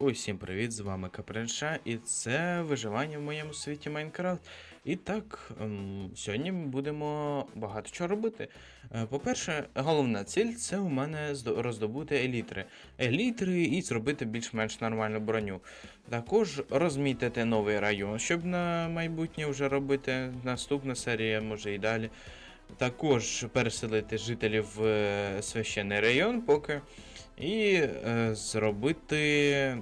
Усім привіт, з вами Капринша, і це виживання в моєму світі Майнкрафт. І так, ем, сьогодні ми будемо багато чого робити. Е, По-перше, головна ціль це у мене роздобути елітри. Елітри і зробити більш-менш нормальну броню. Також розмітити новий район, щоб на майбутнє вже робити наступна серія, може і далі. Також переселити жителів в е, священний район поки. І е, зробити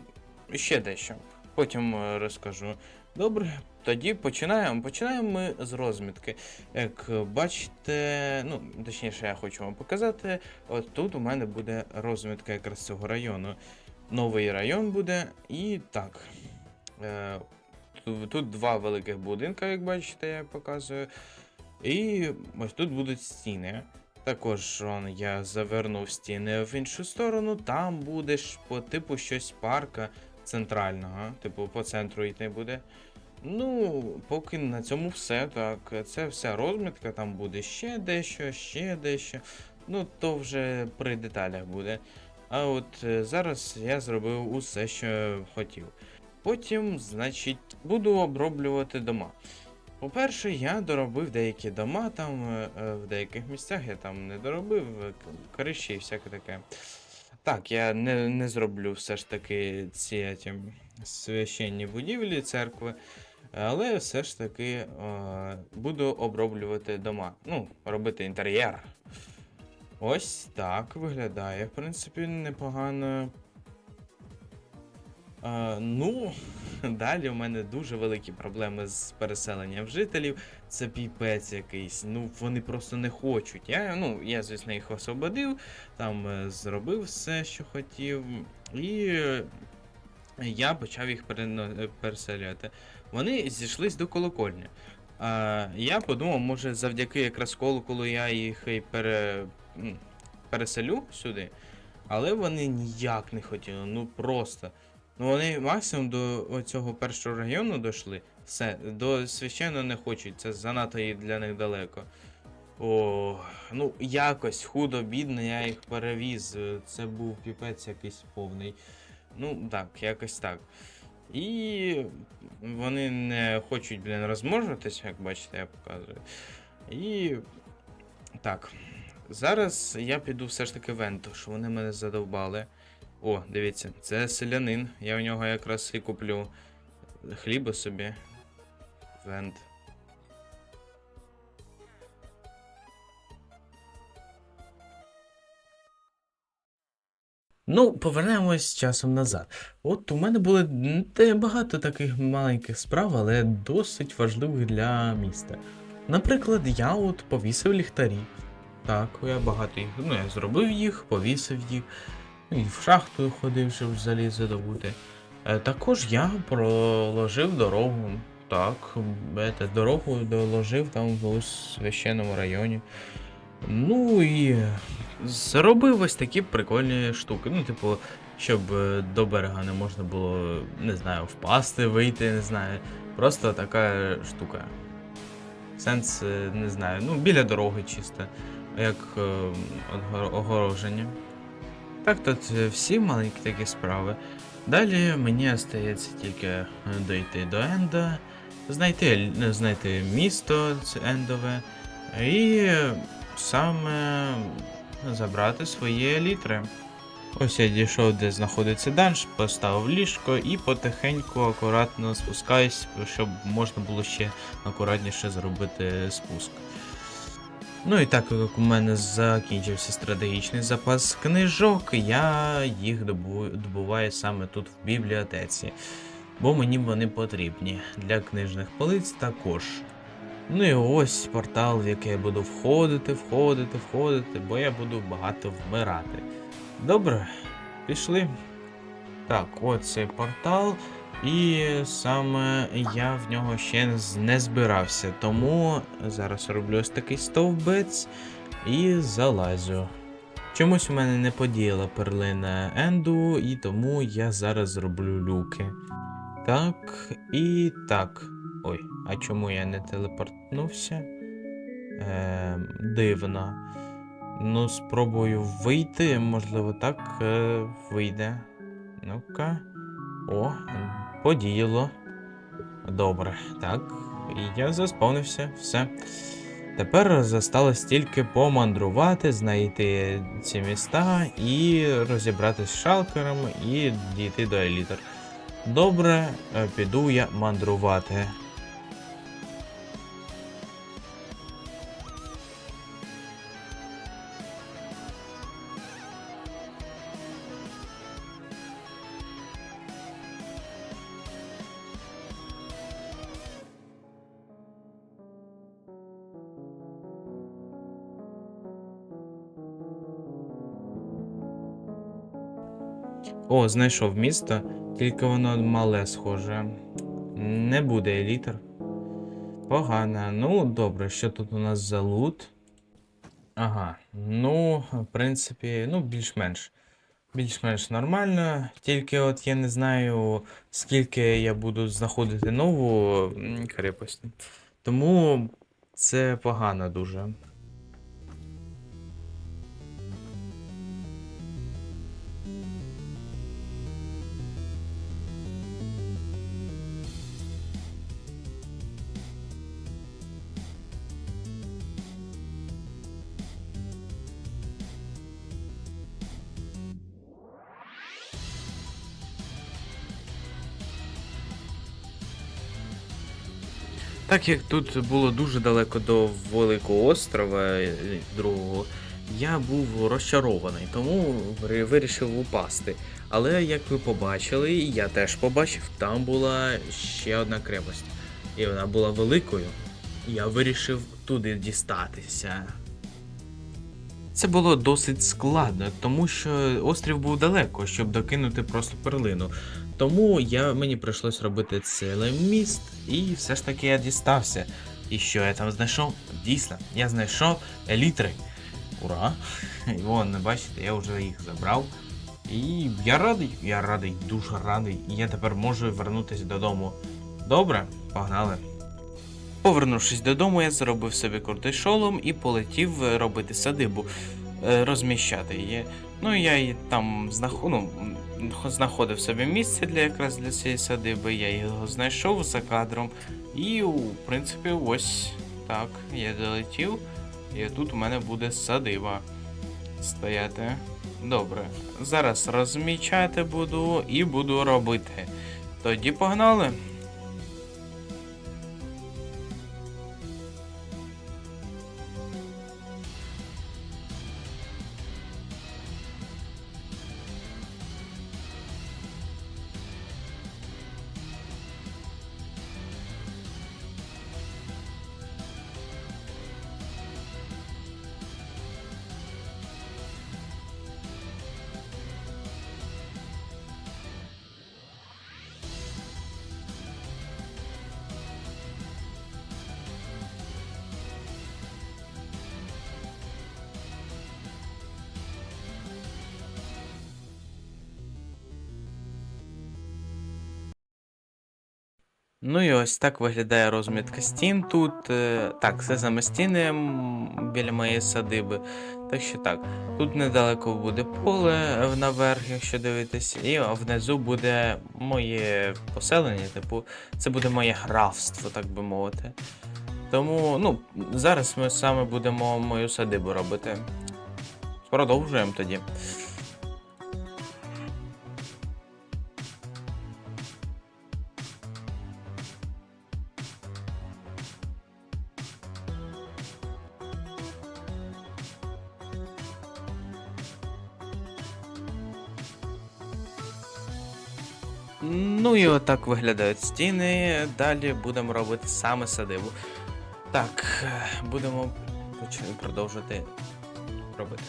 ще дещо. Потім е, розкажу. Добре, тоді починаємо. Починаємо ми з розмітки. Як бачите, ну, точніше, я хочу вам показати. От тут у мене буде розмітка якраз цього району. Новий район буде. І так. Е, тут два великих будинка, як бачите, я показую. І ось тут будуть стіни. Також он, я завернув стіни в іншу сторону, там буде по типу щось парка центрального, типу по центру йти буде. Ну, поки на цьому все. Так, це вся розмітка, там буде ще дещо, ще дещо. Ну, то вже при деталях буде. А от е, зараз я зробив усе, що хотів. Потім, значить, буду оброблювати дома. По-перше, я доробив деякі дома там е, е, в деяких місцях я там не доробив, е, криші і всяке таке. Так, я не, не зроблю все ж таки ці ті, священні будівлі, церкви, але все ж таки е, буду оброблювати дома. Ну, робити інтер'єр. Ось так виглядає, в принципі, непогано. Е, ну, далі у мене дуже великі проблеми з переселенням жителів. Це піпець якийсь. Ну, вони просто не хочуть. Я, ну, я, звісно, їх освободив, там е, зробив все, що хотів, і е, я почав їх перено- е, переселяти. Вони зійшлись до колокольні. А, я подумав, може, завдяки якраз колоколу я їх і пере, переселю сюди. Але вони ніяк не хотіли, ну просто. Ну вони максимум до цього першого району дійшли. Все, до священно не хочуть, це занадто і для них далеко. О, ну якось худо-бідно я їх перевіз. е, Це був піпець якийсь повний. Ну так, якось так. І вони не хочуть, блін, розмножуватися, як бачите, я показую. І так. Зараз я піду все ж таки в Енту, що вони мене задовбали. О, дивіться, це селянин. Я у нього якраз і куплю хліба собі. Вент. Ну, повернемось часом назад. От у мене були багато таких маленьких справ, але досить важливих для міста. Наприклад, я от повісив ліхтарі. Так, я багато їх. Ну, я зробив їх, повісив їх. І в шахту ходив, щоб залізо добути. Е, Також я проложив дорогу. Так, ете, дорогу доложив там в священному районі. Ну і зробив ось такі прикольні штуки. Ну, типу, щоб е, до берега не можна було, не знаю, впасти, вийти, не знаю. Просто така штука. Сенс, е, не знаю, ну, біля дороги чисто, як е, огороження. Так, тут е, всі маленькі такі справи. Далі мені остається тільки е, дойти до Енда, знайти, знайти місто ендове і е, саме забрати свої елітри. Ось я дійшов, де знаходиться данж, поставив ліжко і потихеньку, акуратно спускаюсь, щоб можна було ще акуратніше зробити спуск. Ну і так як у мене закінчився стратегічний запас книжок, я їх добуваю саме тут в бібліотеці. Бо мені вони потрібні для книжних полиць також. Ну і ось портал, в який я буду входити, входити, входити, бо я буду багато вмирати. Добре, пішли. Так, от цей портал. І саме я в нього ще не збирався, тому зараз роблю ось такий стовбець і залазю. Чомусь у мене не подіяла перлина Енду, і тому я зараз зроблю люки. Так, і так. Ой, а чому я не телепортнувся? Ем, дивно. Ну, спробую вийти, можливо, так е, вийде. Ну-ка. О, подіяло. Добре, так. І я заспавнився, все. Тепер зосталось тільки помандрувати, знайти ці міста і розібратися з шалкером і дійти до елітер. Добре, е, піду я мандрувати. О, знайшов місто, тільки воно мале схоже. Не буде елітер. Погано. Ну, добре, що тут у нас за лут? Ага, ну, в принципі, ну, більш-менш. Більш-менш нормально. Тільки от я не знаю, скільки я буду знаходити нову крепость. Тому це погано дуже. Так як тут було дуже далеко до Великого острова е, другого, я був розчарований, тому вирішив упасти. Але як ви побачили, я теж побачив, там була ще одна крепость. І вона була великою. Я вирішив туди дістатися. Це було досить складно, тому що острів був далеко, щоб докинути просто перлину. Тому я, мені прийшлось робити цілий міст, і все ж таки я дістався. І що я там знайшов? Дійсно, я знайшов елітри. Ура! Вон, бачите, я вже їх забрав. І я радий, я радий, дуже радий. І я тепер можу вернутися додому. Добре, погнали. Повернувшись додому, я зробив собі крутий шолом і полетів е, робити садибу, розміщати її. Ну, я її там знаход... ну, знаходив собі місце для якраз для цієї садиби, я його знайшов за кадром. І, в принципі, ось так, я долетів, і тут у мене буде садиба стояти. Добре. Зараз розмічати буду і буду робити. Тоді погнали. Ну і ось так виглядає розмітка стін тут. Е, Так, це саме стіни біля моєї садиби. Так що так, тут недалеко буде поле наверх, якщо дивитись, і внизу буде моє поселення, типу, це буде моє графство, так би мовити. Тому, ну, зараз ми саме будемо мою садибу робити. Продовжуємо тоді. Ну і отак виглядають стіни. Далі будемо робити саме садибу. Так, е, будемо продовжувати робити.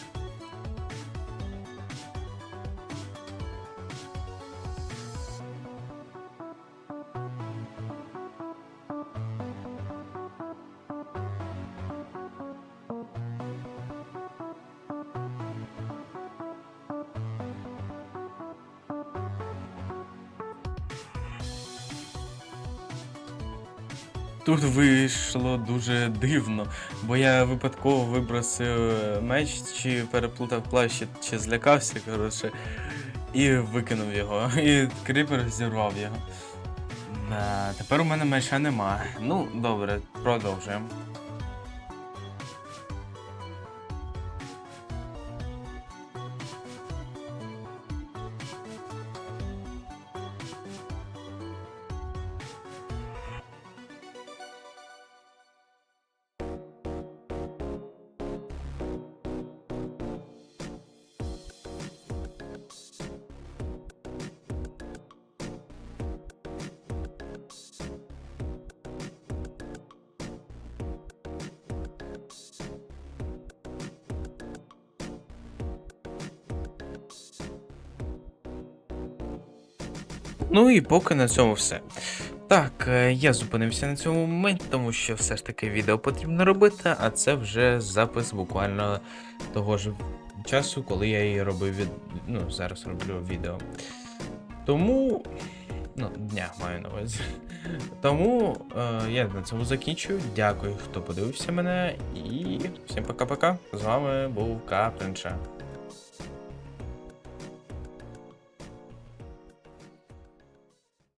Тут вийшло дуже дивно, бо я випадково вибросив е, меч, чи переплутав плащ, чи- злякався, коротше. і викинув його. І кріпер зірвав його. Да, тепер у мене меча нема. Ну, добре, продовжуємо. Ну і поки на цьому все. Так, е, я зупинився на цьому моменті, тому що все ж таки відео потрібно робити, а це вже запис буквально того ж часу, коли я її робив від. Ну, зараз роблю відео. Тому. Ну, дня маю на увазі. Тому е, я на цьому закінчую. Дякую, хто подивився мене. І всім пока-пока. З вами був Капринша.